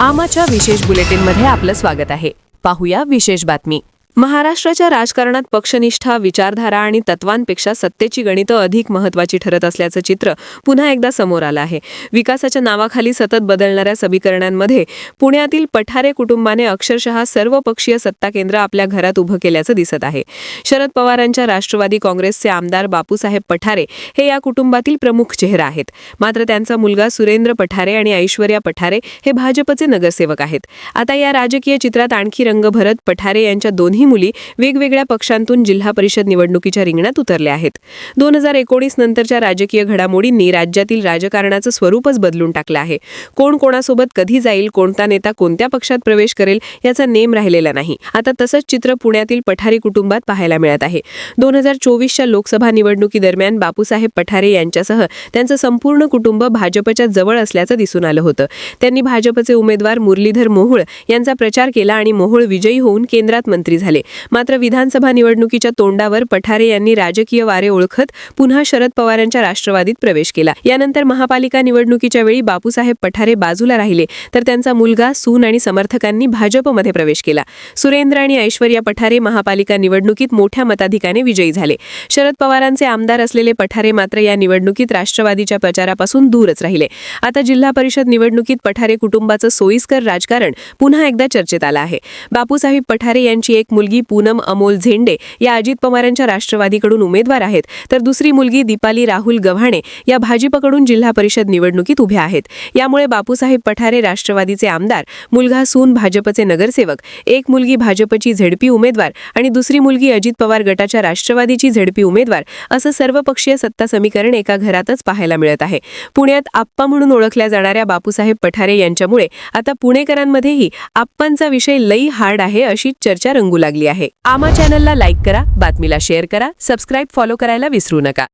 आमाच्या विशेष बुलेटिनमध्ये आपलं स्वागत आहे. पाहूया विशेष बातमी. महाराष्ट्राच्या राजकारणात पक्षनिष्ठा विचारधारा आणि तत्वांपेक्षा सत्तेची गणितं अधिक महत्वाची ठरत असल्याचं चित्र पुन्हा एकदा समोर आलं आहे. विकासाच्या नावाखाली सतत बदलणाऱ्या समीकरणांमध्ये पुण्यातील पठारे कुटुंबाने अक्षरशः सर्व पक्षीय सत्ता केंद्र आपल्या घरात उभं केल्याचं दिसत आहे. शरद पवारांच्या राष्ट्रवादी काँग्रेसचे आमदार बापूसाहेब पठारे हे या कुटुंबातील प्रमुख चेहरा आहेत. मात्र त्यांचा मुलगा सुरेंद्र पठारे आणि ऐश्वर्या पठारे हे भाजपचे नगरसेवक आहेत. आता या राजकीय चित्रात आणखी रंग भरत पठारे यांच्या दोन्ही मुली वेगवेगळ्या पक्षांतून जिल्हा परिषद निवडणुकीच्या रिंगणात उतरल्या आहेत. दोन हजार एकोणीस नंतरच्या राजकीय घडामोडींनी राज्यातील राजकारणाचं स्वरूपच बदलून टाकलं आहे. कोण कोणासोबत कधी जाईल कोणता नेता कोणत्या पक्षात प्रवेश करेल याचा नेम राहिलेला नाही. आता तसंच चित्र पुण्यातील पठारे कुटुंबात पाहायला मिळत आहे. दोन हजार चोवीसच्या लोकसभा निवडणुकीदरम्यान बापूसाहेब पठारे यांच्यासह त्यांचं संपूर्ण कुटुंब भाजपच्या जवळ असल्याचं दिसून आलं होतं. त्यांनी भाजपचे उमेदवार मुरलीधर मोहोळ यांचा प्रचार केला आणि मोहोळ विजयी होऊन केंद्रात मंत्री झाले. मात्र विधानसभा निवडणुकीच्या तोंडावर पठारे यांनी राजकीय वारे ओळखत पुन्हा शरद पवारांच्या राष्ट्रवादीत प्रवेश केला. यानंतर महापालिका निवडणुकीच्या वेळी बापूसाहेब पठारे बाजूला राहिले तर त्यांचा मुलगा सून आणि समर्थकांनी भाजपमध्ये प्रवेश केला. सुरेंद्र आणि ऐश्वर्या पठारे महापालिका निवडणुकीत मोठ्या मताधिकाने विजयी झाले. शरद पवारांचे आमदार असलेले पठारे मात्र या निवडणुकीत राष्ट्रवादीच्या प्रचारापासून दूरच राहिले. आता जिल्हा परिषद निवडणुकीत पठारे कुटुंबाचं सोयीस्कर राजकारण पुन्हा एकदा चर्चेत आलं आहे. बापूसाहेब पठारे यांची एक मुलगी मुलगी पूनम अमोल झेंडे या अजित पवारांच्या राष्ट्रवादीकडून उमेदवार आहेत. तर दुसरी मुलगी दीपाली राहुल गव्हाणे या भाजपकडून जिल्हा परिषद निवडणुकीत उभ्या आहेत. यामुळे बापूसाहेब पठारे राष्ट्रवादीचे आमदार मुलगा सून भाजपचे नगरसेवक एक मुलगी भाजपची झेडपी उमेदवार आणि दुसरी मुलगी अजित पवार गटाच्या राष्ट्रवादीची झेडपी उमेदवार असं सर्वपक्षीय सत्ता समीकरण एका घरातच पाहायला मिळत आहे. पुण्यात आप्पा म्हणून ओळखल्या जाणाऱ्या बापूसाहेब पठारे यांच्यामुळे आता पुणेकरांमध्येही आप्पांचा विषय लई हार्ड आहे अशी चर्चा रंगू लागली. लागली आहे. आमा चॅनलला लाईक करा बातमीला शेअर करा सबस्क्राईब फॉलो करायला विसरू नका.